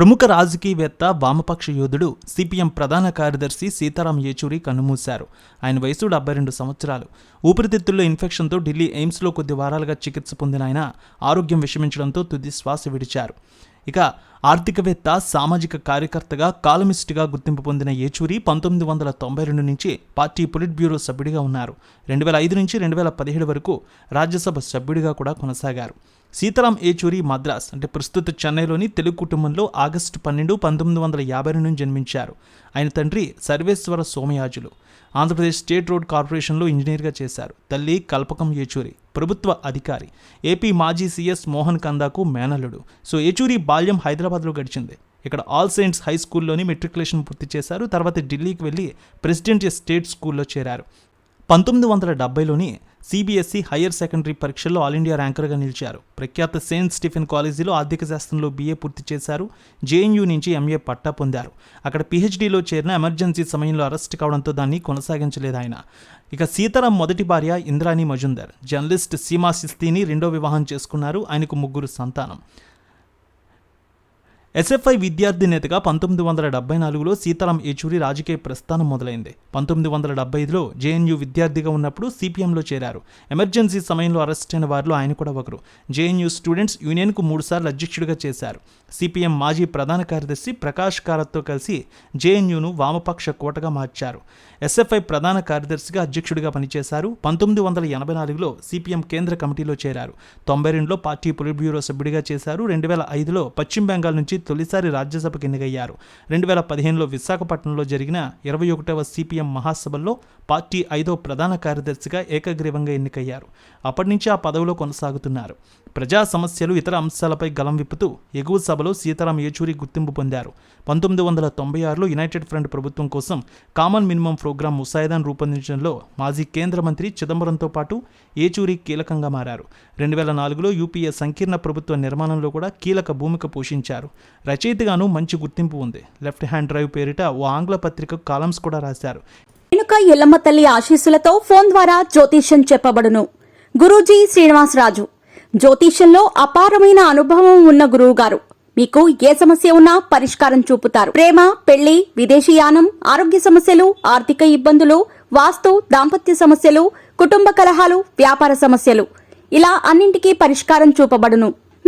ప్రముఖ రాజకీయవేత్త వామపక్ష యోధుడు సిపిఎం ప్రధాన కార్యదర్శి సీతారాం యేచూరి కన్నుమూశారు. ఆయన వయసు డెబ్బై రెండు సంవత్సరాలు. ఊపిరితిత్తుల్లో ఇన్ఫెక్షన్తో ఢిల్లీ ఎయిమ్స్లో కొద్ది వారాలుగా చికిత్స పొందిన ఆయన ఆరోగ్యం విషమించడంతో తుది శ్వాస విడిచారు. ఇక ఆర్థికవేత్త సామాజిక కార్యకర్తగా కాలమిస్టుగా గుర్తింపు పొందిన ఏచూరి పంతొమ్మిది వందల తొంభై రెండు నుంచి పార్టీ పొలిట్ బ్యూరో సభ్యుడిగా ఉన్నారు. రెండు వేల ఐదు నుంచి రెండు వేల పదిహేడు వరకు రాజ్యసభ సభ్యుడిగా కూడా కొనసాగారు. సీతారాం ఏచూరి మద్రాస్ అంటే ప్రస్తుత చెన్నైలోని తెలుగు కుటుంబంలో ఆగస్టు పన్నెండు పంతొమ్మిది వందల యాభై రెండు జన్మించారు. ఆయన తండ్రి సర్వేశ్వర సోమయాజులు. ఆంధ్రప్రదేశ్ స్టేట్ రోడ్ కార్పొరేషన్లో ఇంజనీర్గా చేశారు. తల్లి కల్పకం ఏచూరి ప్రభుత్వ అధికారి. ఏపీ మాజీ సీఎస్ మోహన్ కందాకు మేనల్లుడు. సో ఏచూరి బాల్యం హైదరాబాద్ హైదరాబాద్లో గడిచింది. ఇక్కడ ఆల్ సెయింట్స్ హై స్కూల్లోని మెట్రికులేషన్ పూర్తి చేశారు. తర్వాత ఢిల్లీకి వెళ్ళి ప్రెసిడెంట్ స్టేట్ స్కూల్లో చేరారు. పంతొమ్మిది వందల డెబ్బైలోని సిబిఎస్ఈ హయ్యర్ సెకండరీ పరీక్షల్లో ఆల్ ఇండియా ర్యాంకర్గా నిలిచారు. ప్రఖ్యాత సెయింట్ స్టీఫెన్ కాలేజీలో ఆర్థిక శాస్త్రంలో బీఏ పూర్తి చేశారు. జేఎన్యూ నుంచి ఎంఏ పట్టా పొందారు. అక్కడ పిహెచ్డీలో చేరిన ఎమర్జెన్సీ సమయంలో అరెస్ట్ కావడంతో దాన్ని కొనసాగించలేదు ఆయన. ఇక సీతారాం మొదటి భార్య ఇంద్రాణి మజుందర్. జర్నలిస్ట్ సీమా సిస్తీని రెండో వివాహం చేసుకున్నారు. ఆయనకు ముగ్గురు సంతానం. ఎస్ఎఫ్ఐ విద్యార్థి నేతగా పంతొమ్మిది వందల డెబ్బై నాలుగులో సీతారాం ఏచూరి రాజకీయ ప్రస్థానం మొదలైంది. పంతొమ్మిది వందల డెబ్బై ఐదులో జేఎన్యూ విద్యార్థిగా ఉన్నప్పుడు సిపిఎంలో చేరారు. ఎమర్జెన్సీ సమయంలో అరెస్ట్ అయిన వారిలో ఆయన కూడా ఒకరు. జేఎన్యూ స్టూడెంట్స్ యూనియన్కు మూడుసార్లు అధ్యక్షుడిగా చేశారు. సిపిఎం మాజీ ప్రధాన కార్యదర్శి ప్రకాష్ కారత్తో కలిసి జేఎన్యూను వామపక్ష కోటగా మార్చారు. ఎస్ఎఫ్ఐ ప్రధాన కార్యదర్శిగా అధ్యక్షుడిగా పనిచేశారు. పంతొమ్మిది వందల ఎనభై నాలుగులో సిపిఎం కేంద్ర కమిటీలో చేరారు. తొంభై రెండులో పార్టీ పొలిట్ బ్యూరో సభ్యుడిగా చేశారు. రెండు వేల ఐదులో పశ్చిమ బెంగాల్ నుంచి తొలిసారి రాజ్యసభకు ఎన్నికయ్యారు. రెండు వేల పదిహేనులో విశాఖపట్నంలో జరిగిన ఇరవై ఒకటవ సిపిఎం మహాసభల్లో పార్టీ ఐదో ప్రధాన కార్యదర్శిగా ఏకగ్రీవంగా ఎన్నికయ్యారు. అప్పటి నుంచి ఆ పదవిలో కొనసాగుతున్నారు. ప్రజా సమస్యలు ఇతర అంశాలపై గలం విప్పుతూ ఎగువ సభలో సీతారాం ఏచూరి గుర్తింపు పొందారు. పంతొమ్మిది వందల తొంభై ఆరులో యునైటెడ్ ఫ్రంట్ ప్రభుత్వం కోసం కామన్ మినిమం ప్రోగ్రాం ముసాయిదాను రూపొందించడంలో మాజీ కేంద్ర మంత్రి చిదంబరంతో పాటు ఏచూరి కీలకంగా మారారు. రెండు వేల నాలుగులో యూపీఏ సంకీర్ణ ప్రభుత్వ నిర్మాణంలో కూడా కీలక భూమిక పోషించారు. రచయితగాను మంచి గుర్తింపు ఉంది. లెఫ్ట్ హ్యాండ్ డ్రైవ్ పేరిట ఓ ఆంగ్ల పత్రిక కాలమ్స్ కూడా రాశారు. రేణుక ఎల్లమ్మ తల్లి ఆశీస్సులతో ఫోన్ ద్వారా జ్యోతిష్యం చెప్పబడును. గురూజీ శ్రీనివాసరాజు జ్యోతిష్యంలో అపారమైన అనుభవం ఉన్న గురువు గారు మీకు ఏ సమస్య ఉన్నా పరిష్కారం చూపుతారు. ప్రేమ పెళ్ళి విదేశీయానం ఆరోగ్య సమస్యలు ఆర్థిక ఇబ్బందులు వాస్తు దాంపత్య సమస్యలు కుటుంబ కలహాలు వ్యాపార సమస్యలు. ఇలా అన్నింటికీ పరిష్కారం చూపబడును.